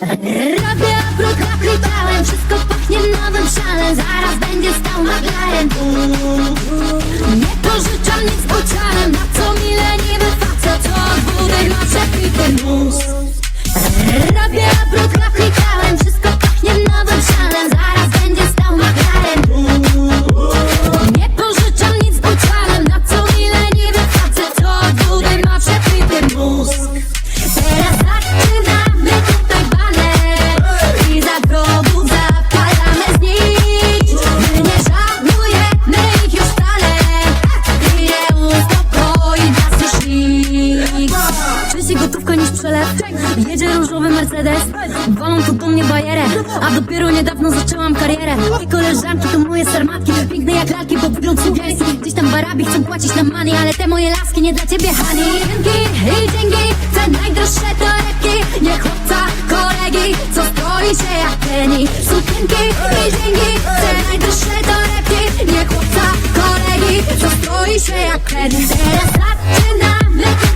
Robię obrót kapitałem, wszystko pachnie nowym szalem Zaraz będzie stał McLaren Gotówka niż przelew. Jedzie różowy Mercedes Walą tu do mnie bajerę A dopiero niedawno zaczęłam karierę. I koleżanki to moje sarmatki Piękne jak lalki, bo wygląd sukienski Gdzieś tam barabi chcą płacić na money Ale te moje laski nie dla ciebie, honey. Dzięki i dzięki Te najdroższe torebki Nie chłopca, kolegi Co stoi się jak Penny Sukienki i dzięki Te najdroższe torebki Nie chłopca, kolegi Co stoi się jak Penny Teraz zaczynamy